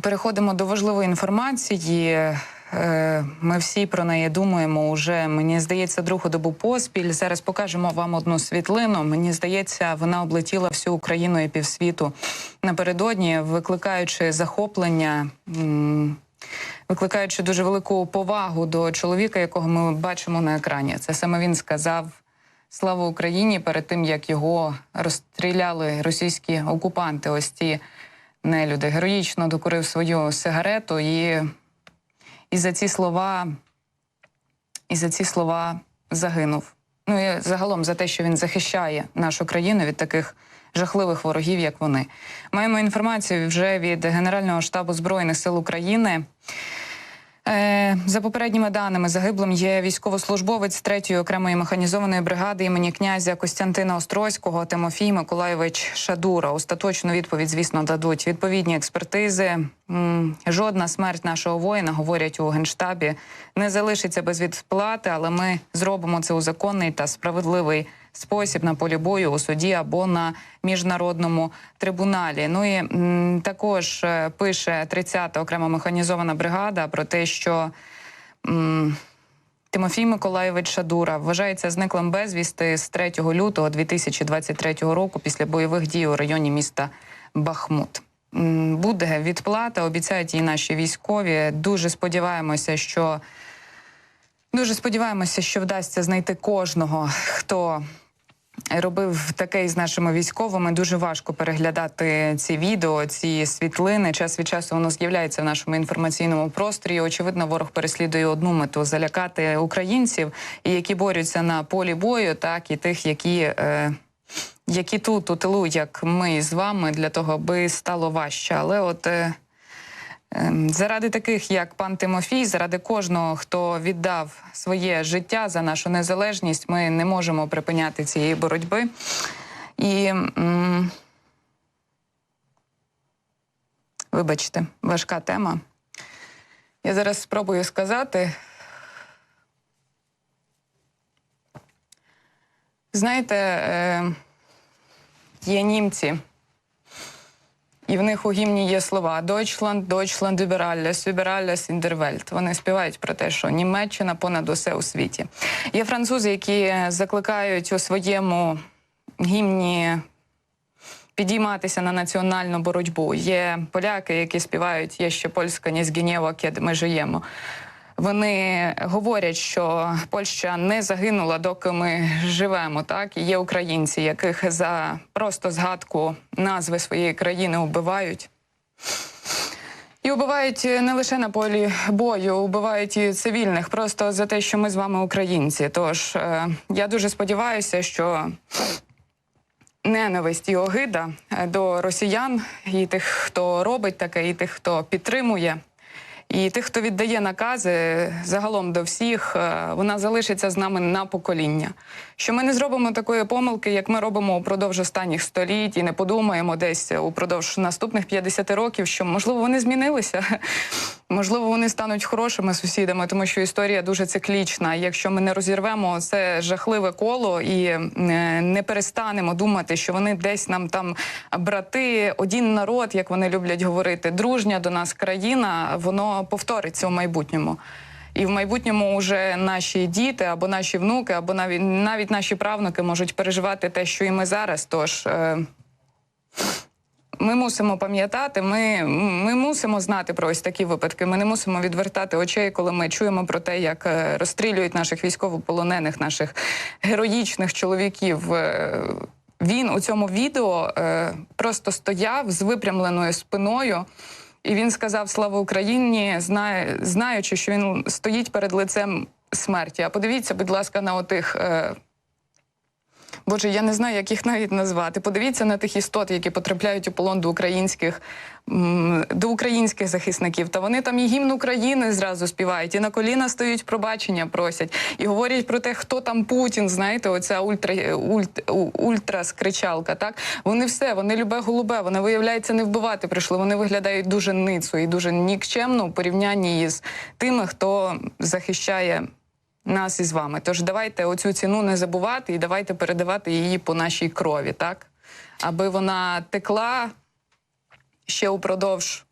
переходимо до важливої інформації. Е, Ми всі про неї думаємо уже. Мені здається, другу добу поспіль. Зараз покажемо вам одну світлину. Мені здається, вона облетіла всю Україну і півсвіту напередодні, викликаючи захоплення. Викликаючи дуже велику повагу до чоловіка, якого ми бачимо на екрані. Це саме він сказав Слава Україні перед тим, як його розстріляли російські окупанти. Ось ці нелюди. Героїчно докурив свою сигарету і, і за ці слова і за ці слова загинув. Ну і загалом за те, що він захищає нашу країну від таких жахливих ворогів, як вони. Маємо інформацію вже від Генерального штабу збройних сил України. Е, За попередніми даними, загиблим є військовослужбовець 3-ї окремої механізованої бригади імені князя Костянтина Острозького Тимофій Миколаєвич Шадура. Остаточну відповідь, звісно, дадуть відповідні експертизи. Жодна смерть нашого воїна, говорять у генштабі, не залишиться без відплати, але ми зробимо це у законний та справедливий спосіб на полі бою у суді або на міжнародному трибуналі. Ну і також е, пише 30-та окрема механізована бригада про те, що. Тимофій Миколаєвич Шадура вважається зниклим безвісти з 3 лютого 2023 року після бойових дій у районі міста Бахмут. Буде відплата, обіцяють її наші військові. Дуже сподіваємося, що дуже сподіваємося, що вдасться знайти кожного, хто робив таке із нашими військовими. Дуже важко переглядати ці відео, ці світлини. Час від часу воно з'являється в нашому інформаційному просторі. Очевидно, ворог переслідує одну мету залякати українців, і які борються на полі бою, так і тих, які. Е, які тут у тилу, як ми з вами, для того, аби стало важче. Але от е, Заради таких, як пан Тимофій, заради кожного, хто віддав своє життя за нашу незалежність, ми не можемо припиняти цієї боротьби. І вибачте, важка тема. Я зараз спробую сказати. Знаєте, е, є німці. І в них у гімні є слова Deutschland, Deutschland über alles, über alles in der Welt. Вони співають про те, що Німеччина понад усе у світі. Є французи, які закликають у своєму гімні підійматися на національну боротьбу. Є поляки, які співають Є ще польська ні з Генєва, ми живемо. Вони говорять, що Польща не загинула, доки ми живемо. Так є українці, яких за просто згадку назви своєї країни вбивають. І вбивають не лише на полі бою, вбивають і цивільних, просто за те, що ми з вами українці. Тож е, я дуже сподіваюся, що ненависть і огида е, до росіян і тих, хто робить таке, і тих, хто підтримує. І тих, хто віддає накази загалом до всіх, е, вона залишиться з нами на покоління. Що ми не зробимо такої помилки, як ми робимо упродовж останніх століть, і не подумаємо десь упродовж наступних 50 років, що можливо вони змінилися, можливо, вони стануть хорошими сусідами, тому що історія дуже циклічна. Якщо ми не розірвемо це жахливе коло і е, не перестанемо думати, що вони десь нам там брати, один народ, як вони люблять говорити, дружня до нас країна, воно повториться у майбутньому. І в майбутньому вже наші діти або наші внуки, або навіть навіть наші правнуки можуть переживати те, що і ми зараз. Тож е, ми мусимо пам'ятати, ми, ми мусимо знати про ось такі випадки. Ми не мусимо відвертати очей, коли ми чуємо про те, як е, розстрілюють наших військовополонених, наших героїчних чоловіків. Е, Він у цьому відео е, просто стояв з випрямленою спиною. І він сказав Слава Україні, знаючи, що він стоїть перед лицем смерті. А подивіться, будь ласка, на отих. Боже, я не знаю, як їх навіть назвати. Подивіться на тих істот, які потрапляють у полон до українських до українських захисників. Та вони там і гімн України зразу співають, і на коліна стоять, пробачення просять, і говорять про те, хто там Путін. Знаєте, оця ультра ульт, ультра скричалка. Так вони все, вони любе голубе. Вони виявляється не вбивати. Прийшли. Вони виглядають дуже ницо і дуже нікчемно у порівнянні із тими, хто захищає нас із вами. Тож давайте оцю ціну не забувати і давайте передавати її по нашій крові, так? Аби вона текла ще упродовж.